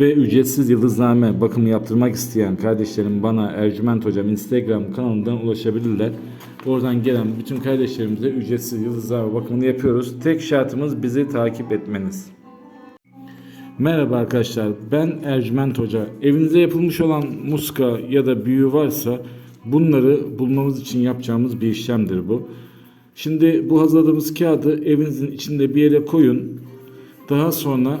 Ve ücretsiz yıldızname bakımı yaptırmak isteyen kardeşlerim bana Ercüment Hocam Instagram kanalından ulaşabilirler. Oradan gelen bütün kardeşlerimize ücretsiz yıldızname bakımını yapıyoruz. Tek şartımız bizi takip etmeniz. Merhaba arkadaşlar ben Ercüment Hoca. Evinize yapılmış olan muska ya da büyü varsa bunları bulmamız için yapacağımız bir işlemdir bu. Şimdi bu hazırladığımız kağıdı evinizin içinde bir yere koyun. Daha sonra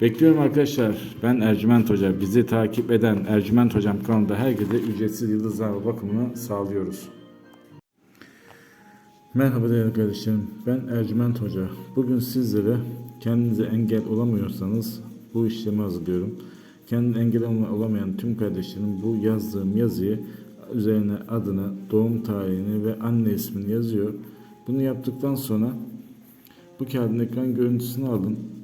Bekliyorum arkadaşlar. Ben Ercüment Hoca. Bizi takip eden Ercüment Hocam kanalında herkese ücretsiz yıldızlama bakımını sağlıyoruz. Merhaba değerli kardeşlerim. Ben Ercüment Hoca. Bugün sizlere kendinize engel olamıyorsanız bu işlemi hazırlıyorum. Kendine engel olamayan tüm kardeşlerim bu yazdığım yazıyı üzerine adını, doğum tarihini ve anne ismini yazıyor. Bunu yaptıktan sonra bu kağıdın ekran görüntüsünü alın.